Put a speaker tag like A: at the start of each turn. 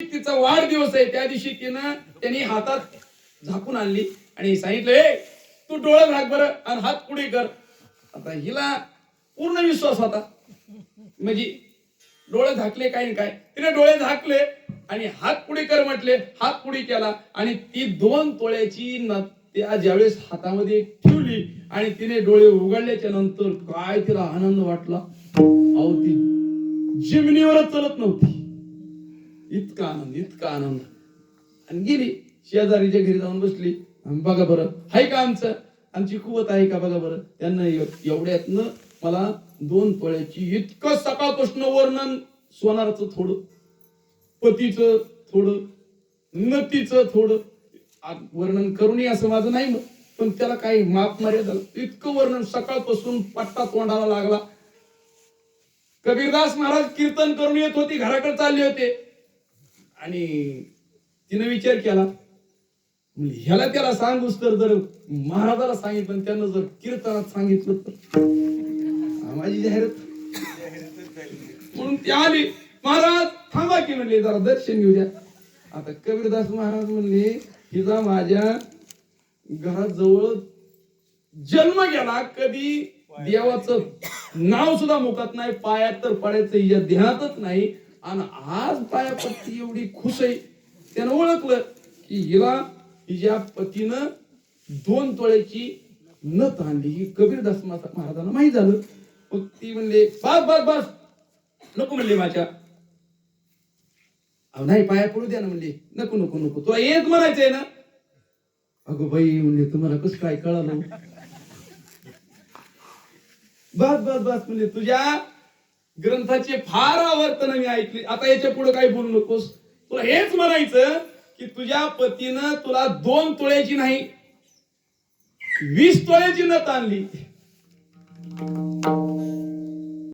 A: तिचा वाढदिवस आहे. त्या दिवशी तिनं त्यांनी हातात झाकून आणली आणि सांगितलं हे तू डोळे झाक बरं आणि हात पुढे कर. आता हिला पूर्ण विश्वास होता. म्हणजे डोळे झाकले काय काय? तिने डोळे झाकले आणि हात पुढे कर म्हटले हात पुढे केला आणि ती दोन तोळ्याची त्या ज्यावेळेस हातामध्ये ठेवली आणि तिने डोळे उघडल्याच्या नंतर काय तिला आनंद वाटला? अहो ती जिमनीवरच चलत नव्हती. इतका आनंद इतका आनंद आणि गेली शेजारीच्या घरी जाऊन बसली. बघा बरं हाय का आमचं? आमची कुवत आहे का? बघा बरं. त्यांना एवढ्यातनं मला दोन तोळ्याची इतकं सकाळपासून वर्णन सोनाराचं थोडं पतीचं थोडं नतीचं थोडं. वर्णन वर्णन करूनही असं माझं नाही मग. पण त्याला काही माप मर्यादा इतकं वर्णन सकाळपासून पट्टा तोंडाला लागला. कबीरदास महाराज कीर्तन करून येत होती घराकडे चालले होते. आणि तिने विचार केला. म्हणजे ह्याला त्याला सांगूस तर जर महाराजाला सांगितलं त्यांना त्यानं जर कीर्तनात सांगितलं तर. माझी जाहिरात. म्हणून ते आली. महाराज थांबा की म्हणले जरा दर्शन घेऊ द्या. आता कबीरदास महाराज म्हणले हिचा माझ्या घराजवळ जन्म गेला कधी देवाचं नाव सुद्धा मुखात नाही पायात तर पडायचं हिच्या ध्यानातच नाही. आणि आज पायापत्ती एवढी खुश आहे. त्यानं ओळखलं की हिला हिच्या पतीनं दोन तोळ्याची नत आणली. ही कबीरदास महाराजांना माहीत झालं. मग ती म्हणले बस बस बस. नको म्हणले माझ्या. अहो नाही पाया पडू द्या ना म्हणले. नको नको नको. तुला एक म्हणायचंय ना. अगो बाई म्हणले तुम्हाला कसं काय कळालं? बस बस बस म्हणले तुझ्या ग्रंथाचे फार आवर्तन मी ऐकली. आता याच्यापुढे काही बोलू नकोस. तुला हेच म्हणायचं की तुझ्या पतीनं तुला दोन तोळ्याची नाही वीस तोळ्याची नत आणली.